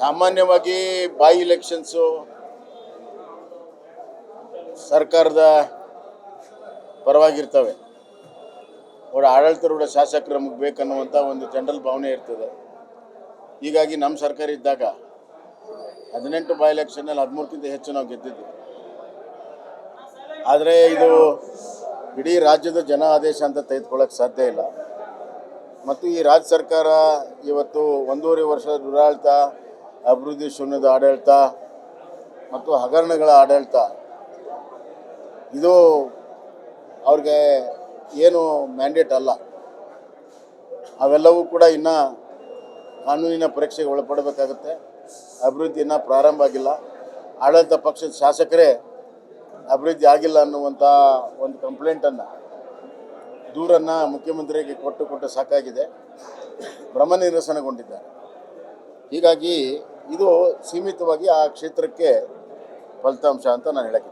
ಸಾಮಾನ್ಯವಾಗಿ ಬೈ ಇಲೆಕ್ಷನ್ಸು ಸರ್ಕಾರದ ಪರವಾಗಿರ್ತವೆ. ಅವರ ಆಡಳಿತರೂಢ ಶಾಸಕರು ನಮಗೆ ಬೇಕನ್ನುವಂಥ ಒಂದು ಜನರಲ್ ಭಾವನೆ ಇರ್ತದೆ. ಹೀಗಾಗಿ ನಮ್ಮ ಸರ್ಕಾರ ಇದ್ದಾಗ ಹದಿನೆಂಟು ಬೈ ಎಲೆಕ್ಷನಲ್ಲಿ ಹದಿಮೂರಕ್ಕಿಂತ ಹೆಚ್ಚು ನಾವು ಗೆದ್ದಿದ್ವಿ. ಆದರೆ ಇದು ಇಡೀ ರಾಜ್ಯದ ಜನ ಆದೇಶ ಅಂತ ತೆಗೆದುಕೊಳ್ಳೋಕೆ ಸಾಧ್ಯ ಇಲ್ಲ. ಮತ್ತು ಈ ರಾಜ್ಯ ಸರ್ಕಾರ ಇವತ್ತು ಒಂದೂವರೆ ವರ್ಷದ ದುರಾಡಳಿತ ಅಭಿವೃದ್ಧಿ ಶೂನ್ಯದ ಆಡಳಿತ ಮತ್ತು ಹಗರಣಗಳ ಆಡಳಿತ. ಇದು ಅವ್ರಿಗೆ ಏನು ಮ್ಯಾಂಡೇಟ್ ಅಲ್ಲ. ಅವೆಲ್ಲವೂ ಕೂಡ ಇನ್ನು ಕಾನೂನಿನ ಪರೀಕ್ಷೆಗೆ ಒಳಪಡಬೇಕಾಗುತ್ತೆ. ಅಭಿವೃದ್ಧಿ ಇನ್ನೂ ಪ್ರಾರಂಭ ಆಗಿಲ್ಲ. ಆಡಳಿತ ಪಕ್ಷದ ಶಾಸಕರೇ ಅಭಿವೃದ್ಧಿ ಆಗಿಲ್ಲ ಅನ್ನುವಂಥ ಒಂದು ಕಂಪ್ಲೇಂಟನ್ನು ದೂರನ್ನು ಮುಖ್ಯಮಂತ್ರಿಗೆ ಕೊಟ್ಟು ಕೊಟ್ಟು ಸಾಕಾಗಿದೆ. ಭ್ರಮ ನಿರಸನಗೊಂಡಿದ್ದಾರೆ. ಹೀಗಾಗಿ ಇದು ಸೀಮಿತವಾಗಿ ಆ ಕ್ಷೇತ್ರಕ್ಕೆ ಫಲಿತಾಂಶ ಅಂತ ನಾನು ಹೇಳಕ್ಕೆ